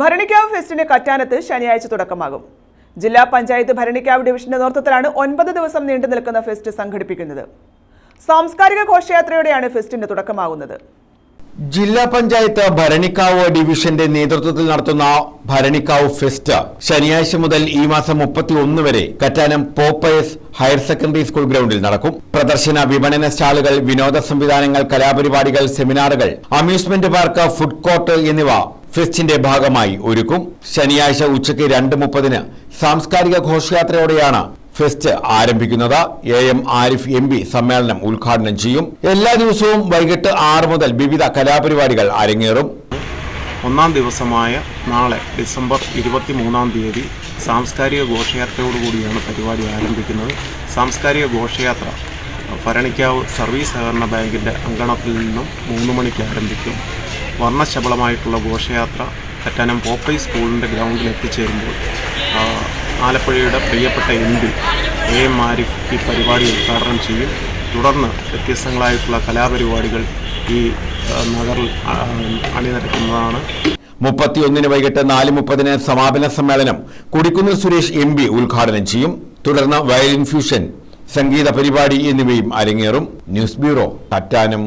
ഭരണിക്കാവ് ഫെസ്റ്റിന് കറ്റാനത്ത് ശനിയാഴ്ച തുടക്കമാകും. ജില്ലാ പഞ്ചായത്ത് ഭരണിക്കാവ് ഡിവിഷന്റെ നേതൃത്വത്തിലാണ് ഒൻപത് ദിവസം നീണ്ടു നിൽക്കുന്ന ഫെസ്റ്റ് സംഘടിപ്പിക്കുന്നത്. സാംസ്കാരിക ഘോഷയാത്രയോടെയാണ് ഫെസ്റ്റിന് തുടക്കമാകുന്നത്. ജില്ലാ പഞ്ചായത്ത് ഭരണിക്കാവ് ഡിവിഷന്റെ നേതൃത്വത്തിൽ നടത്തുന്ന ഭരണിക്കാവ് ഫെസ്റ്റ് ശനിയാഴ്ച മുതൽ ഈ മാസം മുപ്പത്തി ഒന്ന് വരെ Kattanam Pope Pius higher secondary school ഗ്രൗണ്ടിൽ നടക്കും. പ്രദർശന വിപണന സ്റ്റാളുകൾ വിനോദ സംവിധാനങ്ങൾ കലാപരിപാടികൾ സെമിനാറുകൾ അമ്യൂസ്മെന്റ് പാർക്ക് ഫുഡ് കോർട്ട് എന്നിവ ഫെസ്റ്റിന്റെ ഭാഗമായി ഒരുക്കും. ശനിയാഴ്ച ഉച്ചയ്ക്ക് രണ്ട് മുപ്പതിന് സാംസ്കാരിക ഘോഷയാത്രയോടെയാണ് ഫെസ്റ്റ് ആരംഭിക്കുന്നത്. A M Arif M P സമ്മേളനം ഉദ്ഘാടനം ചെയ്യും. എല്ലാ ദിവസവും വൈകിട്ട് ആറ് മുതൽ വിവിധ കലാപരിപാടികൾ അരങ്ങേറും. ഒന്നാം ദിവസമായ നാളെ ഡിസംബർ ഇരുപത്തി മൂന്നാം തീയതി സാംസ്കാരിക ഘോഷയാത്രയോടുകൂടിയാണ് പരിപാടി ആരംഭിക്കുന്നത്. സാംസ്കാരിക ഘോഷയാത്ര ഭരണിക്കാവ് സർവീസ് സഹകരണ ബാങ്കിന്റെ അങ്കണത്തിൽ നിന്നും മൂന്ന് മണിക്ക് ആരംഭിക്കും. വർണശബളമായിട്ടുള്ള ഘോഷയാത്ര കറ്റാനം പോപ്പൈ സ്കൂളിന്റെ ഗ്രൗണ്ടിൽ എത്തിച്ചേരുമ്പോൾ ആലപ്പുഴയുടെ പ്രിയപ്പെട്ട M P A M Arif ഈ പരിപാടി ഉദ്ഘാടനം ചെയ്യും. തുടർന്ന് വ്യത്യസ്തങ്ങളായിട്ടുള്ള കലാപരിപാടികൾ ഈ നഗറിൽ അണിനിരക്കുന്നതാണ്. മുപ്പത്തിയൊന്നിന് വൈകിട്ട് നാല് മുപ്പതിന് സമാപന സമ്മേളനം കൊടിക്കുന്നിൽ സുരേഷ് എം പി ഉദ്ഘാടനം ചെയ്യും. തുടർന്ന് വയലിൻ ഫ്യൂഷൻ സംഗീത പരിപാടി എന്നിവയും അരങ്ങേറും. News bureau Kattanam